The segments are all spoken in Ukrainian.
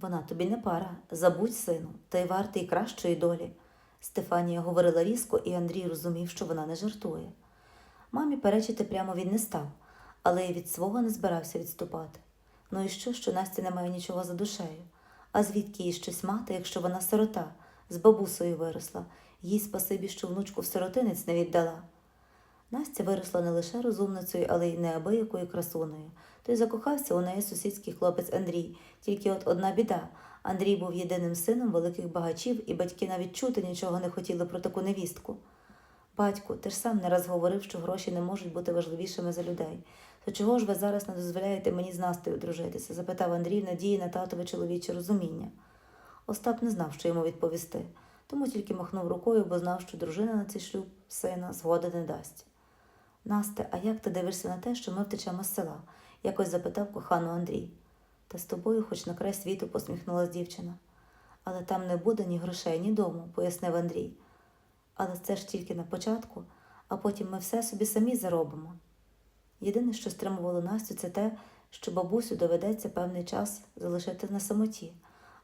Вона тобі не пара, забудь, сину, ти вартий кращої долі. Стефанія говорила різко, і Андрій розумів, що вона не жартує. Мамі перечити прямо він не став, але й від свого не збирався відступати. Ну і що, що Настя не має нічого за душею? А звідки їй щось мати, якщо вона сирота, з бабусею виросла, їй спасибі, що внучку в сиротинець не віддала. Настя виросла не лише розумницею, але й неабиякою красунею. Той закохався у неї сусідський хлопець Андрій, тільки от одна біда. Андрій був єдиним сином великих багачів, і батьки навіть чути нічого не хотіли про таку невістку. Батьку, ти ж сам не раз говорив, що гроші не можуть бути важливішими за людей. То чого ж ви зараз не дозволяєте мені з Настею дружитися? запитав Андрій в надії на татове чоловіче розуміння. Остап не знав, що йому відповісти, тому тільки махнув рукою, бо знав, що дружина на цей шлюб сина згоди не дасть. Насте, а як ти дивишся на те, що ми втечемо з села? якось запитав кохану Андрій. Та з тобою, хоч на край світу, посміхнулась дівчина. Але там не буде ні грошей, ні дому, пояснив Андрій. Але це ж тільки на початку, а потім ми все собі самі заробимо. Єдине, що стримувало Настю, це те, що бабусю доведеться певний час залишити на самоті,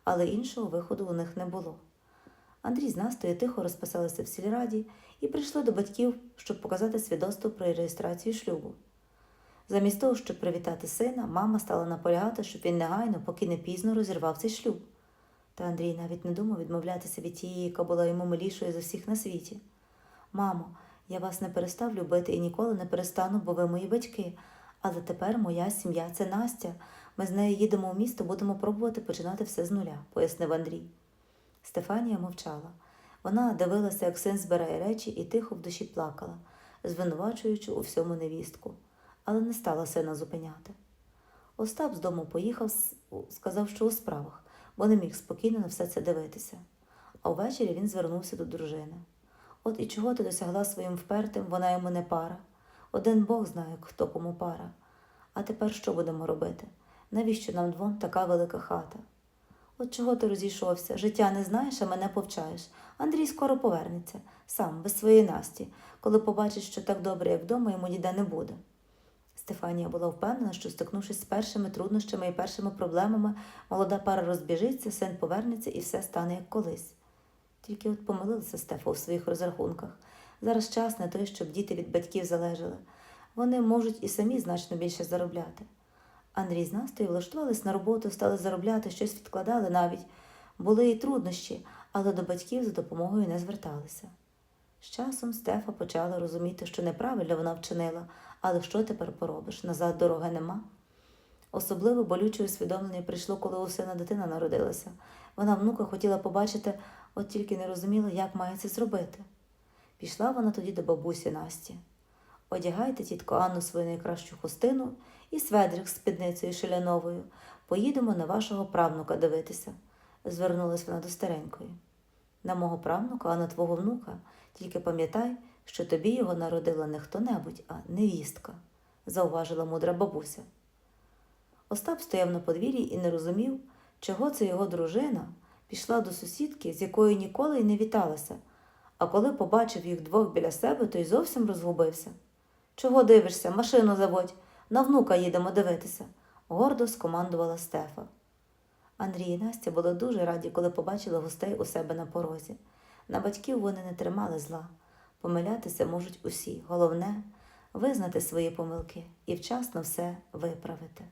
але іншого виходу у них не було. Андрій з Настею тихо розписалися в сільраді і прийшли до батьків, щоб показати свідоцтво про реєстрацію шлюбу. Замість того, щоб привітати сина, мама стала наполягати, щоб він негайно, поки не пізно, розірвав цей шлюб. Та Андрій навіть не думав відмовлятися від тієї, яка була йому милішою за всіх на світі. Мамо, я вас не перестав любити і ніколи не перестану, бо ви мої батьки. Але тепер моя сім'я це Настя. Ми з нею їдемо у місто, будемо пробувати починати все з нуля, пояснив Андрій. Стефанія мовчала. Вона дивилася, як син збирає речі, і тихо в душі плакала, звинувачуючи у всьому невістку, але не стала сина зупиняти. Остап з дому поїхав, сказав, що у справах, бо не міг спокійно на все це дивитися. А ввечері він звернувся до дружини. От і чого ти досягла своїм впертим, вона йому не пара. Один Бог знає, хто кому пара. А тепер що будемо робити? Навіщо нам двом така велика хата? От чого ти розійшовся? Життя не знаєш, а мене повчаєш. Андрій скоро повернеться, сам, без своєї Насті, коли побачить, що так добре, як вдома, йому ніде не буде. Стефанія була впевнена, що, стикнувшись з першими труднощами і першими проблемами, молода пара розбіжиться, син повернеться і все стане як колись. Тільки от помилилася Стефа у своїх розрахунках. Зараз час не той, щоб діти від батьків залежали. Вони можуть і самі значно більше заробляти. Андрій з Настею влаштувались на роботу, стали заробляти, щось відкладали навіть. Були і труднощі, але до батьків за допомогою не зверталися. З часом Стефа почала розуміти, що неправильно вона вчинила, але що тепер поробиш? Назад дороги нема. Особливо болюче усвідомлення прийшло, коли у сина дитина народилася. Вона внука хотіла побачити, от тільки не розуміла, як має це зробити. Пішла вона тоді до бабусі Насті. Одягайте, тітко Анну, свою найкращу хустину і сведрик з спідницею шиляновою. Поїдемо на вашого правнука дивитися, звернулась вона до старенької. На мого правнука, а на твого внука, тільки пам'ятай, що тобі його народила не хто-небудь, а невістка, зауважила мудра бабуся. Остап стояв на подвір'ї і не розумів, чого це його дружина пішла до сусідки, з якою ніколи й не віталася, а коли побачив їх двох біля себе, то й зовсім розгубився. Чого дивишся, машину заводь, на внука їдемо дивитися, гордо скомандувала Стефа. Андрій і Настя були дуже раді, коли побачили гостей у себе на порозі. На батьків вони не тримали зла. Помилятися можуть усі. Головне визнати свої помилки і вчасно все виправити.